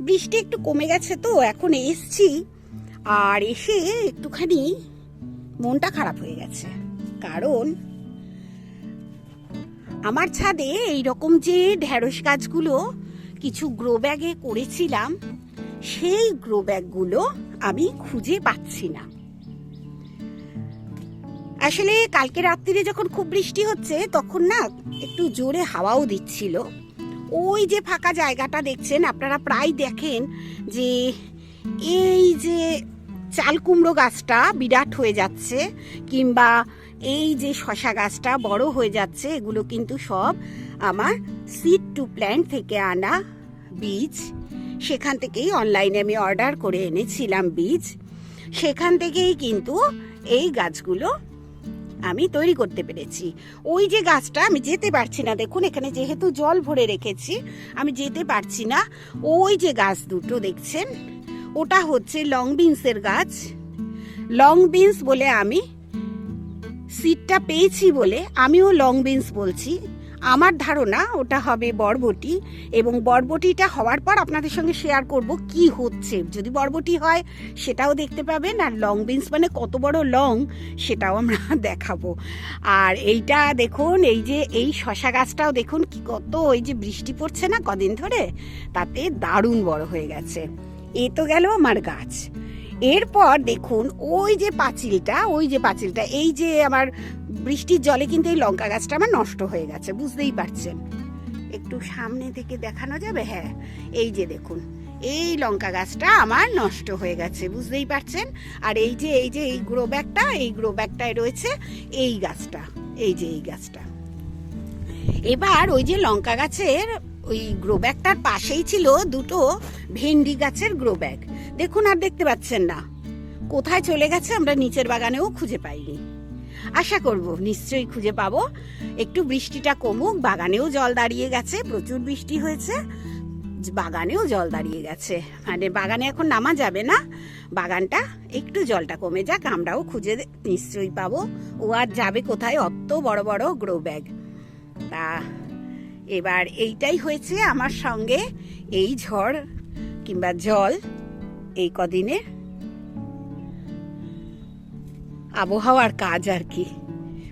বৃষ্টি একটু কমে গেছে তো, এখন এসছি। আর এসে একটুখানি মনটা খারাপ হয়ে গেছে। কারণ আমার ছাদে এই রকম যে ঢেঁড়স গাছগুলো কিছু গ্রো ব্যাগে করেছিলাম, সেই গ্রো ব্যাগগুলো আমি খুঁজে পাচ্ছি না। আসলে কালকে রাত্রিরে যখন খুব বৃষ্টি হচ্ছে, তখন না একটু জোরে হাওয়াও দিচ্ছিল। ওই যে ফাঁকা জায়গাটা দেখছেন, আপনারা প্রায় দেখেন যে এই যে চাল কুমড়ো গাছটা বিরাট হয়ে যাচ্ছে, কিংবা এই যে শশা গাছটা বড় হয়ে যাচ্ছে, এগুলো কিন্তু সব আমার সিড টু প্ল্যান্ট থেকে আনা বীজ। সেখান থেকেই অনলাইনে আমি অর্ডার করে এনেছিলাম বীজ। সেখান থেকেই কিন্তু এই গাছগুলো আমি তৈরি করতে পেরেছি। ওই যে গাছটা আমি যেতে পারছি না, দেখুন এখানে যেহেতু জল ভরে রেখেছি, আমি যেতে পারছি না। ওই যে গাছ দুটো, দেখছেন? ওটা হচ্ছে লং বিনসের গাছ। লং বিনস বলে আমি সিটটা পেয়েছি বলে আমিও লং বিনস বলছি। আমার ধারণা ওটা হবে বরবটি এবং বরবটিটা হওয়ার পর আপনাদের সঙ্গে শেয়ার করব কি হচ্ছে। যদি বরবটি হয়, সেটাও দেখতে পাবেন আর লং বিনস মানে কত বড় লং সেটাও আমরা দেখাবো। আর এইটা দেখুন, এই যে, এই শশা গাছটাও দেখুন কি কত ওই যে বৃষ্টি পড়ছে না কদিন ধরে, তাতে দারুণ বড় হয়ে গেছে। এ তো গেল আমার গাছ। এরপর দেখুন, ওই যে পাঁচিলটা, ওই যে পাঁচিলটা, এই যে আমার বৃষ্টির জলে কিন্তু এই লঙ্কা গাছটা আমার নষ্ট হয়ে গেছে, বুঝতেই পারছেন। একটু সামনে থেকে দেখানো যাবে? হ্যাঁ এই যে দেখুন, এই লঙ্কা গাছটা আমার নষ্ট হয়ে গেছে, বুঝতেই পারছেন? আর এই যে এই যে, এই গ্রো ব্যাগটা এই গ্রো ব্যাগটায় রয়েছে এই গাছটা, এই যে, এই গাছটা। এবার ওই যে লঙ্কা গাছের ওই গ্রো ব্যাগটার পাশেই ছিল দুটো ভেন্ডি গাছের গ্রো ব্যাগ দেখুন আর দেখতে পাচ্ছেন না। কোথায় চলে গেছে আমরা নিচের বাগানেও খুঁজে পাইনি। আশা করব নিশ্চয়ই খুঁজে পাবো। একটু বৃষ্টিটা কমুক, বাগানেও জল দাঁড়িয়ে গেছে, প্রচুর বৃষ্টি হয়েছে, বাগানেও জল দাঁড়িয়ে গেছে। মানে বাগানে এখন নামা যাবে না, বাগানটা একটু জলটা কমে যাক, আমরাও খুঁজে নিশ্চয়ই পাবো। ও আর যাবে কোথায়? অত বড় বড় গ্রো ব্যাগ তা এবার এইটাই হয়েছে আমার সঙ্গে, এই ঝড় কিংবা জল এই কদিনে আবহাওয়ার কাজ আর কি।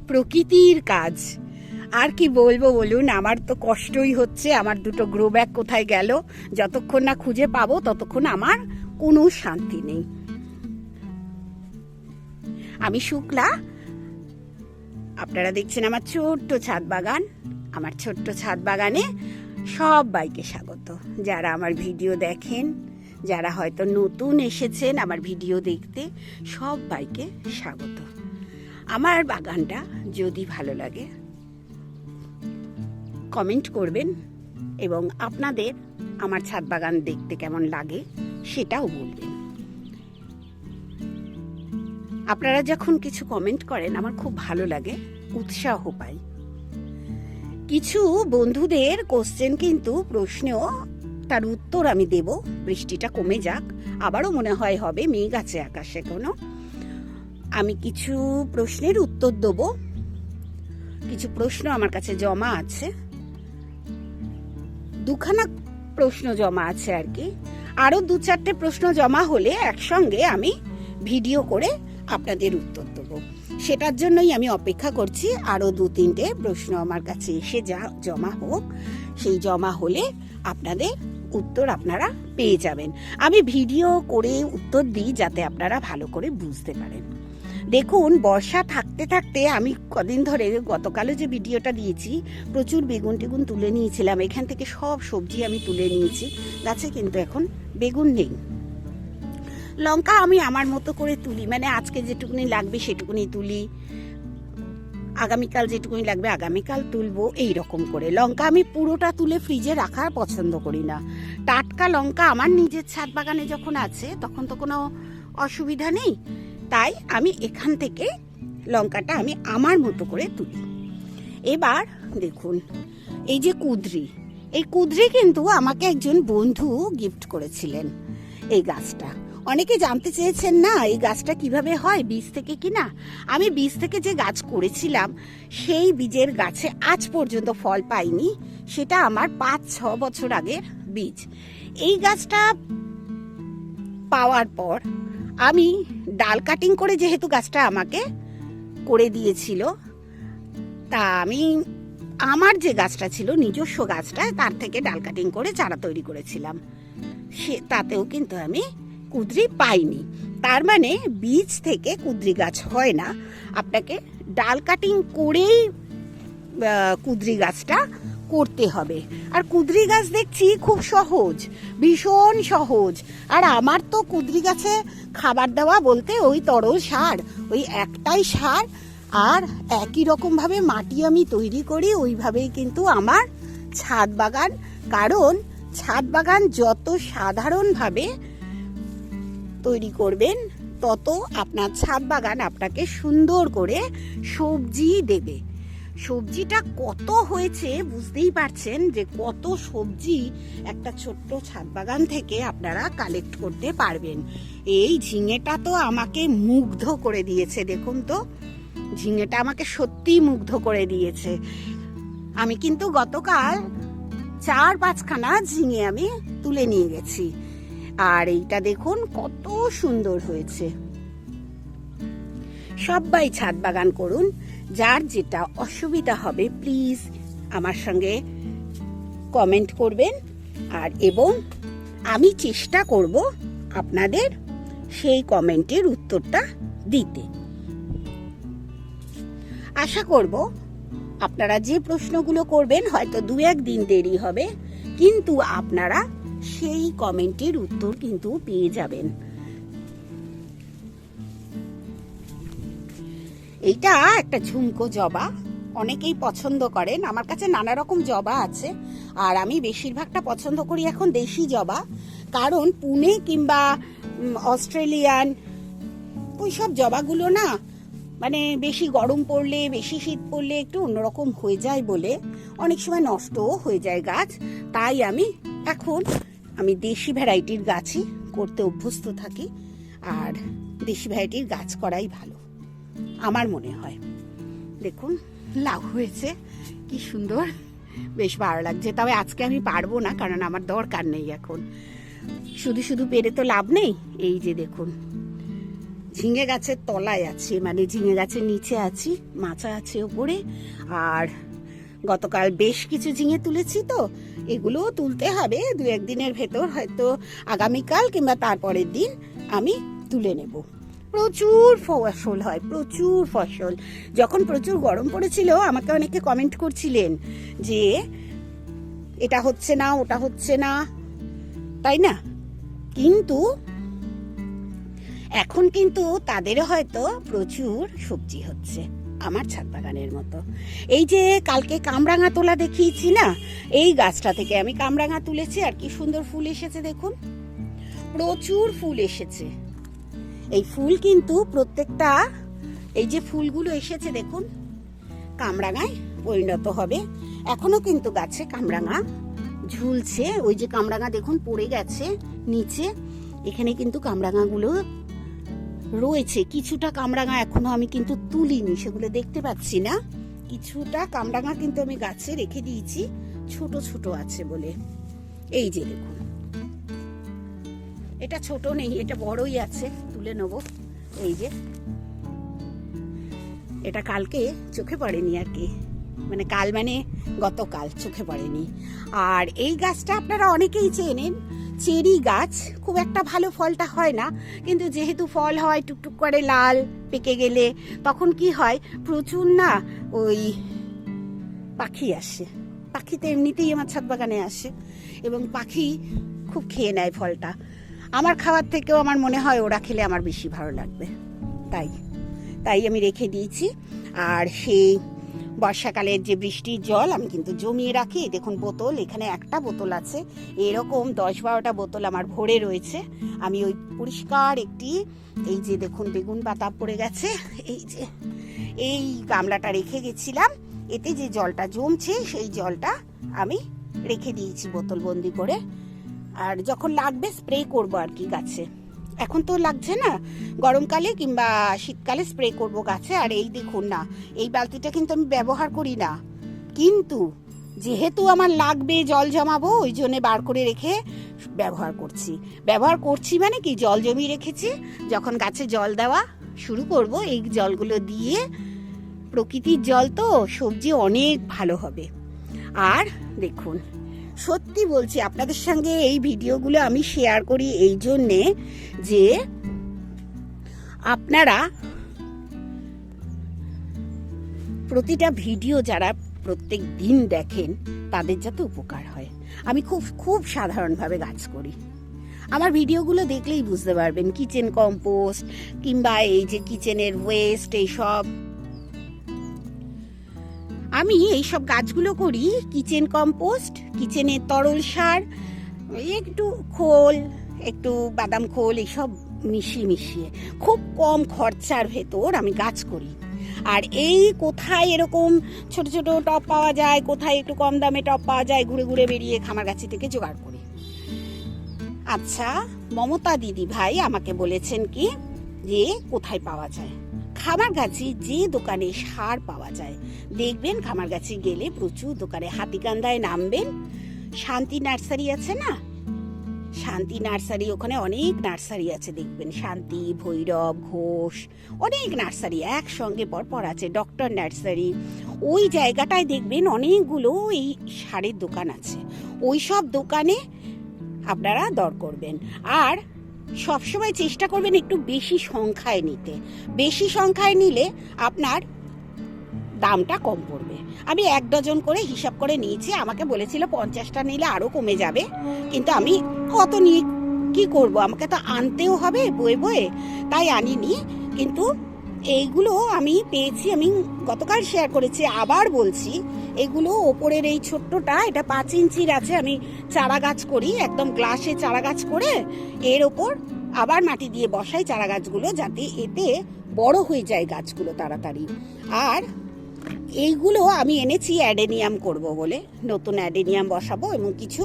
প্রকৃতির কাজ। আর কি বলব বলুন, আমার তো কষ্টই হচ্ছে, আমার দুটো গ্রো ব্যাগ কোথায় গেল, যতক্ষণ না খুঁজে পাবো, ততক্ষণ আমার কোনো শান্তি নেই। আমি শুক্লা, আপনারা দেখছেন আমার ছোট্ট ছাদ বাগান। আমার ছোট্ট ছাদ বাগানে সবাইকে স্বাগত। যারা আমার ভিডিও দেখেন যারা হয়তো নতুন এসেছেন আমার ভিডিও দেখতে, সবাইকে স্বাগত। আমার বাগানটা যদি ভালো লাগে কমেন্ট করবেন এবং আপনাদের আমার ছাদ বাগান দেখতে কেমন লাগে সেটাও বলবেন। আপনারা যখন কিছু কমেন্ট করেন, আমার খুব ভালো লাগে, উৎসাহ পাই। কিছু বন্ধুদের কোশ্চেন কিন্তু প্রশ্নেও তার উত্তর আমি দেব। বৃষ্টিটা কমে যাক। আবারও মনে হয় হবে মেঘ আছে আকাশে কোনো। আমি কিছু প্রশ্নের উত্তর দেব। কিছু প্রশ্ন আমার কাছে জমা আছে। দুখানা প্রশ্ন জমা আছে আর কি। আরও দু চারটে প্রশ্ন জমা হলে একসঙ্গে আমি ভিডিও করে আপনাদের উত্তর দেবো। সেটার জন্যই আমি অপেক্ষা করছি। আরও দু তিনটে প্রশ্ন আমার কাছে এসে যা জমা হোক, সেই জমা হলে আপনাদের উত্তর আপনারা পেয়ে যাবেন। আমি ভিডিও করে উত্তর দিই যাতে আপনারা ভালো করে বুঝতে পারেন। দেখুন, বর্ষা থাকতে থাকতে আমি কদিন ধরে গতকালও যে ভিডিওটা দিয়েছি, প্রচুর বেগুন টেগুন তুলে নিয়েছিলাম। এখান থেকে সব সবজি আমি তুলে নিয়েছি। গাছে কিন্তু এখন বেগুন নেই। লঙ্কা আমি আমার মতো করে তুলি। মানে আজকে যেটুকুনি লাগবে সেটুকুনি তুলি। আগামীকাল যেটুকুনি লাগবে আগামীকাল তুলবো এই রকম করে। লঙ্কা আমি পুরোটা তুলে ফ্রিজে রাখার পছন্দ করি না। টাটকা লঙ্কা আমার নিজের ছাদ বাগানে যখন আছে, তখন তো কোনো অসুবিধা নেই। তাই আমি এখান থেকে লঙ্কাটা আমি আমার মতো করে তুলি। এবার দেখুন, এই যে কুদরি, এই কুদরি কিন্তু আমাকে একজন বন্ধু গিফট করেছিলেন এই গাছটা। অনেকে জানতে চেয়েছেন না এই গাছটা কীভাবে হয়, বীজ থেকে কিনা? আমি বীজ থেকে যে গাছ করেছিলাম, সেই বীজের গাছে আজ পর্যন্ত ফল পাইনি। সেটা আমার পাঁচ, ছ বছর আগের বীজ। এই গাছটা পাওয়ার পর আমি ডাল কাটিং করে যেহেতু গাছটা আমাকে করে দিয়েছিল, তা আমি আমার যে গাছটা ছিল, নিজস্ব গাছটা, তার থেকে ডাল কাটিং করে চারা তৈরি করেছিলাম। সে, তাতেও কিন্তু আমি কুদরি পাইনি। তার মানে বীজ থেকে কুদরি গাছ হয় না। আপনাকে ডাল কাটিং করেই কুদরি গাছটা করতে হবে। আর কুদরি গাছ দেখছি খুব সহজ, ভীষণ সহজ। আর আমার তো কুদরি গাছে খাবার দেওয়া বলতে ওই তরল সার, ওই একটাই সার। আর একই রকমভাবে মাটি আমি তৈরি করি, ওইভাবেই কিন্তু আমার ছাদ বাগান। কারণ ছাদ বাগান যত সাধারণভাবে তৈরি করবেন, তত আপনার ছাদ বাগান আপনাকে সুন্দর করে সবজি দেবে। সবজিটা কত হয়েছে বুঝতেই পারছেন যে কত সবজি একটা ছোট্ট ছাদ বাগান থেকে আপনারা কালেক্ট করতে পারবেন। এই ঝিঙেটা তো আমাকে মুগ্ধ করে দিয়েছে, দেখুন তো। ঝিঙেটা আমাকে সত্যি মুগ্ধ করে দিয়েছে। আমি কিন্তু গতকাল চার পাঁচখানা ঝিঙে আমি তুলে নিয়ে গেছি। আর এইটা দেখুন, কত সুন্দর হয়েছে। সবাই ছাদ বাগান করুন, যার যেটা অসুবিধা হবে, প্লিজ আমার সঙ্গে কমেন্ট করবেন। আর এবং আমি চেষ্টা করব আপনাদের সেই কমেন্টের উত্তরটা দিতে। আশা করব আপনারা যে প্রশ্নগুলো করবেন, হয়তো দু এক দিন দেরি হবে, কিন্তু আপনারা সেই কমেন্টের উত্তর কিন্তু পেয়ে যাবেন। এইটা একটা ঝুমকো জবা। অনেকেই পছন্দ করেন। আমার কাছে নানা রকম জবা আছে। আর আমি বেশিরভাগটা পছন্দ করি এখন দেশি জবা। কারণ পুনে কিংবা অস্ট্রেলিয়ান ওই সব জবাগুলো না মানে বেশি গরম পড়লে, বেশি শীত পড়লে একটু অন্যরকম হয়ে যায় বলে অনেক সময় নষ্টও হয়ে যায় গাছ। তাই আমি এখন আমি দেশি ভ্যারাইটির গাছই করতে অভ্যস্ত থাকি, আর দেশি ভ্যারাইটির গাছ করাই ভালো, আমার মনে হয়। দেখুন, লাউ হয়েছে, কি সুন্দর, বেশ ভালো লাগছে। তবে আজকে আমি পারব না, কারণ আমার দরকার নেই এখন। শুধু শুধু পেরে তো লাভ নেই, এই যে দেখুন। ঝিঙে গাছের তলায় আছে মানে ঝিঙে গাছের নিচে আছি, মাচা আছে ওপরে, আর গতকাল বেশ কিছু ঝিঙে তুলেছি তো এগুলোও তুলতে হবে দু একদিনের ভেতর, হয়তো আগামীকাল কিংবা তারপরের দিন আমি তুলে নেব। প্রচুর ফসল হয়, প্রচুর ফসল। যখন প্রচুর গরম পড়েছিল, আমাকে অনেকে কমেন্ট করছিলেন যে, এটা হচ্ছে না, ওটা হচ্ছে না। তাই না? কিন্তু এখন কিন্তু তাদেরও হয়তো প্রচুর সবজি হচ্ছে। আমার ছাদ বাগানের মতো। এই যে কালকে কামরাঙা তোলা দেখিয়েছি না, এই গাছটা থেকে আমি কামরাঙা তুলেছি, আর কি সুন্দর ফুল এসেছে দেখুন। প্রচুর ফুল এসেছে। এই ফুল কিন্তু প্রত্যেকটা, এই যে ফুলগুলো এসেছে দেখুন, কামরাঙায় পরিণত হবে। এখনও কিন্তু গাছে কামরাঙা ঝুলছে। ওই যে কামরাঙা দেখুন পড়ে গেছে নিচে। এখানে কিন্তু কামরাঙাগুলো রয়েছে। কিছুটা কামরাঙা এখনও আমি কিন্তু তুলিনি, সেগুলো দেখতে পাচ্ছি না। কিছুটা কামরাঙা কিন্তু আমি গাছে রেখে দিয়েছি, ছোট ছোট আছে বলে। এই যে দেখুন। এটা ছোট নেই, এটা বড়ই আছে, তুলে নেব। এই যে। এটা কালকে চোখে পড়েনি আর কি। মানে কাল মানে গতকাল, চোখে পড়েনি। আর এই গাছটা আপনারা অনেকেই চেনেন চেরি গাছ, খুব একটা ভালো ফলটা হয় না, কিন্তু যেহেতু ফল হয়, টুকটুক করে লাল পেকে গেলে, তখন কি হয়, প্রচুর না ওই পাখি আসে। পাখি তো এমনিতেই আমার ছাদ বাগানে আসে এবং পাখি খুব খেয়ে নেয় ফলটা। আমার খাওয়ার থেকেও আমার মনে হয় ওরা খেলে আমার বেশি ভালো লাগবে। তাই তাই আমি রেখে দিয়েছি। আর সেই বর্ষাকালের যে বৃষ্টির জল আমি কিন্তু জমিয়ে রাখি। দেখুন বোতল, এখানে একটা বোতল আছে। এরকম দশ বারোটা বোতল আমার ভরে রয়েছে। আমি ওই পরিষ্কার একটি, এই যে দেখুন বেগুন পাতা পড়ে গেছে, এই যে, এই গামলাটা রেখে গেছিলাম। এতে যে জলটা জমছে, সেই জলটা আমি রেখে দিয়েছি বোতল বন্দি করে। আর যখন লাগবে স্প্রে করব আর কি গাছে। এখন তো লাগছে না। গরমকালে কিংবা শীতকালে স্প্রে করব গাছে, আর এই দেখুন না, এই বালতিটা কিন্তু আমি ব্যবহার করি না। কিন্তু যেহেতু আমার লাগবে জল জমাবো, ওই জন্যে বার করে রেখে ব্যবহার করছি। ব্যবহার করছি মানে কি? জল জমিয়ে রেখেছি। যখন গাছে জল দেওয়া শুরু করব, এই জলগুলো দিয়ে, প্রকৃতির জল তো সবজি অনেক ভালো হবে। আর দেখুন সত্যি বলছি, আপনাদের সঙ্গে এই ভিডিওগুলো আমি শেয়ার করি এই জন্যে যে আপনারা প্রতিটা ভিডিও যারা প্রত্যেক দিন দেখেন, তাদের যাতে উপকার হয়। আমি খুব খুব সাধারণভাবে গাছ করি। আমার ভিডিওগুলো দেখলেই বুঝতে পারবেন কিচেন কম্পোস্ট কিংবা এই যে কিচেনের ওয়েস্ট এইসব। আমি এইসব গাছগুলো করি, কিচেন কম্পোস্ট, কিচেনের তরল সার, একটু খোল, একটু বাদাম খোল, এইসব মিশিয়ে মিশিয়ে। খুব কম খরচার ভেতর আমি গাছ করি। আর এই কোথায় এরকম ছোট ছোট টপ পাওয়া যায়, কোথায় একটু কম দামে টপ পাওয়া যায়, ঘুরে ঘুরে বেরিয়ে খামারগাছি থেকে জোগাড় করি। আচ্ছা মমতা দিদি ভাই আমাকে বলেছেন কি, যে কোথায় পাওয়া যায়? খামারগাছি যে দোকানে সার পাওয়া যায়। দেখবেন খামারগাছি গেলে প্রচুর দোকানে হাতিকান্দায় নামবেন। শান্তি নার্সারি আছে না? শান্তি নার্সারি, ওখানে অনেক নার্সারি আছে দেখবেন। শান্তি, ভৈরব, ঘোষ, অনেক নার্সারি একসঙ্গে পরপর আছে, ডক্টর নার্সারি। ওই জায়গাটায় দেখবেন অনেকগুলো এই সারের দোকান আছে। ওই সব দোকানে আপনারা দর করবেন। আর সবসময় চেষ্টা করবেন একটু বেশি সংখ্যায় নিতে। বেশি সংখ্যায় নিলে আপনার দামটা কম পড়বে। আমি এক ডজন করে হিসাব করে নিয়েছি, আমাকে বলেছিল পঞ্চাশটা নিলে আরও কমে যাবে। কিন্তু আমি কত নিয়ে কি করব? আমাকে তো আনতেও হবে বয়ে বয়ে, তাই আনিনি। কিন্তু এইগুলো আমি পেয়েছি, আমি গতকাল শেয়ার করেছি, আবার বলছি, এগুলো ওপরের এই ছোট্টটা, এটা পাঁচ ইঞ্চির আছে, আমি চারা গাছ করি, একদম গ্লাসে চারা গাছ করে, এর ওপর আবার মাটি দিয়ে বসাই চারা গাছগুলো যাতে এতে বড় হয়ে যায় গাছগুলো তাড়াতাড়ি। আর এইগুলো আমি এনেছি অ্যাডেনিয়াম করব বলে, নতুন অ্যাডেনিয়াম বসাবো এবং কিছু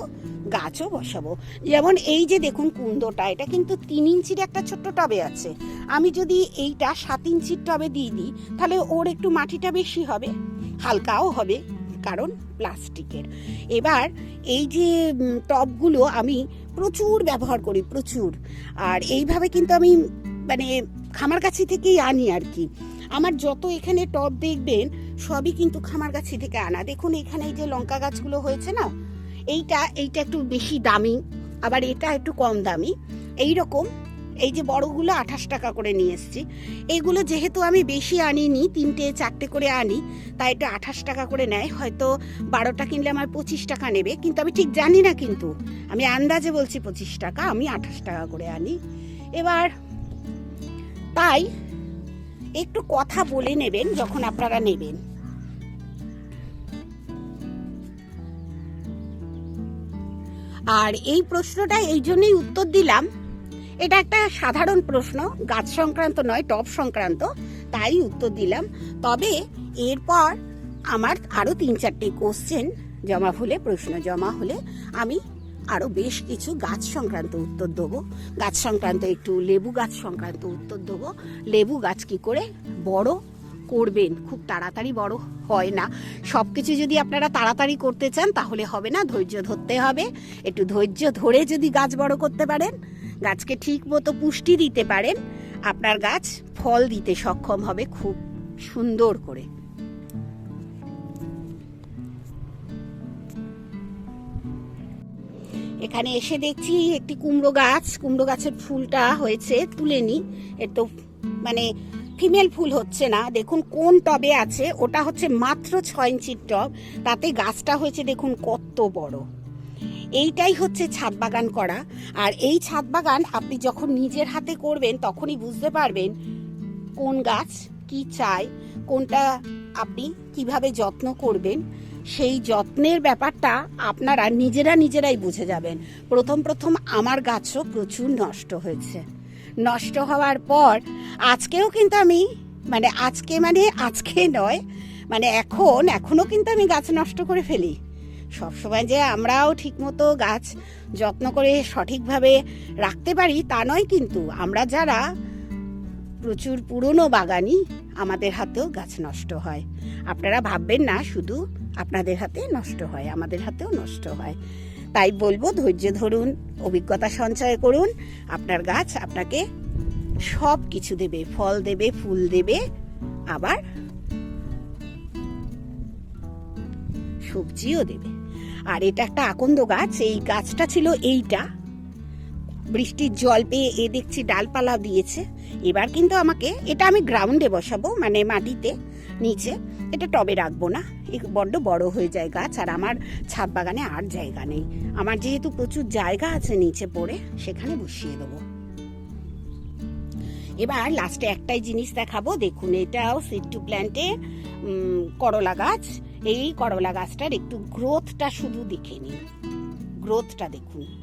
গাছও বসাবো। যেমন এই যে দেখুন কুন্দটা, এটা কিন্তু তিন ইঞ্চির একটা ছোট্ট টবে আছে। আমি যদি এইটা সাত ইঞ্চির টবে দিয়ে দিই, তাহলে ওর একটু মাটিটা বেশি হবে, হালকাও হবে, কারণ প্লাস্টিকের। এবার এই যে টবগুলো আমি প্রচুর ব্যবহার করি, প্রচুর। আর এইভাবে কিন্তু আমি মানে খামারগাছি থেকেই আনি আর কি। আমার যত এখানে টব দেখবেন, সবই কিন্তু খামারগাছি থেকে আনা। দেখুন এখানে এই যে লঙ্কা গাছগুলো হয়েছে না এইটা এইটা একটু বেশি দামি, আবার এটা একটু কম দামি। এই রকম এই যে বড়গুলো আঠাশ টাকা করে নিয়ে এসেছি। এইগুলো যেহেতু আমি বেশি আনিনি, তিনটে, চারটে করে আনি, তাই এটা আঠাশ টাকা করে নেয়। হয়তো বারোটা কিনলে আমার পঁচিশ টাকা নেবে, কিন্তু আমি ঠিক জানি না কিন্তু। আমি আন্দাজে বলছি পঁচিশ টাকা, আমি আঠাশ টাকা করে আনি। এবার, তাই একটু কথা বলে নেবেন যখন আপনারা নেবেন। আর এই প্রশ্নটা এই জন্যই উত্তর দিলাম। এটা একটা সাধারণ প্রশ্ন, গাছ সংক্রান্ত নয় টপ সংক্রান্ত, তাই উত্তর দিলাম। তবে এরপর আমার আরও তিন চারটে কোশ্চেন জমা হলে, প্রশ্ন জমা হলে আমি আরও বেশ কিছু গাছ সংক্রান্ত উত্তর দেবো। গাছ সংক্রান্ত একটু লেবু গাছ সংক্রান্ত উত্তর দেবো। লেবু গাছ কি করে? বড় করবেন। খুব তাড়াতাড়ি বড় হয় না। সব কিছু যদি আপনারা তাড়াতাড়ি করতে চান, তাহলে হবে না, ধৈর্য ধরতে হবে। একটু ধৈর্য ধরে যদি গাছ বড় করতে পারেন, গাছকে ঠিক মতো পুষ্টি দিতে পারেন, আপনার গাছ ফল দিতে সক্ষম হবে খুব সুন্দর করে। এখানে এসে দেখছি একটি কুমড়ো গাছ। কুমড়ো গাছের ফুলটা হয়েছে, তুলে নি। তো মানে ফিমেল ফুল হচ্ছে না। দেখুন কোন টবে আছে, ওটা হচ্ছে মাত্র ছয় ইঞ্চির টব। তাতে গাছটা হয়েছে দেখুন কত বড়। এইটাই হচ্ছে ছাদ বাগান করা। আর এই ছাদ বাগান আপনি যখন নিজের হাতে করবেন, তখনই বুঝতে পারবেন কোন গাছ কি চায়, কোনটা আপনি কীভাবে যত্ন করবেন। সেই যত্নের ব্যাপারটা আপনারা নিজেরা নিজেরাই বুঝে যাবেন। প্রথম প্রথম আমার গাছও প্রচুর নষ্ট হয়েছে। নষ্ট হওয়ার পর, আজকেও কিন্তু আমি মানে আজকে মানে আজকে নয় মানে এখন, এখনও কিন্তু আমি গাছ নষ্ট করে ফেলি। সবসময় যে আমরাও ঠিকমতো গাছ যত্ন করে সঠিকভাবে রাখতে পারি তা নয় কিন্তু আমরা যারা প্রচুর পুরনো বাগানি আমাদের হাতেও গাছ নষ্ট হয়। আপনারা ভাববেন না, শুধু আপনাদের হাতে নষ্ট হয়, আমাদের হাতেও নষ্ট হয়। তাই বলব ধৈর্য ধরুন, অভিজ্ঞতা সঞ্চয় করুন, আপনার গাছ আপনাকে সব কিছু দেবে, ফল দেবে, ফুল দেবে, আবার সবজিও দেবে। আর এটা একটা আকন্দ গাছ, এই গাছটা ছিল এইটা। বৃষ্টির জল পেয়ে এ দেখছি ডালপালা দিয়েছে। এবার কিন্তু আমাকে, এটা আমি গ্রাউন্ডে বসাবো মানে মাটিতে। নিচে। এটা টবে রাখব না। বড্ড বড় হয়ে যায় গাছ, আর আমার ছাদ বাগানে আর জায়গা নেই। আমার যেহেতু প্রচুর জায়গা আছে নিচে পড়ে, সেখানে বসিয়ে দেবো। এবার লাস্টে একটাই জিনিস দেখাবো। দেখুন, এটাও সিড টু প্ল্যান্টে করলা গাছ। এই করলা গাছটার একটু গ্রোথটা শুধু দেখে নিন। গ্রোথটা দেখুন।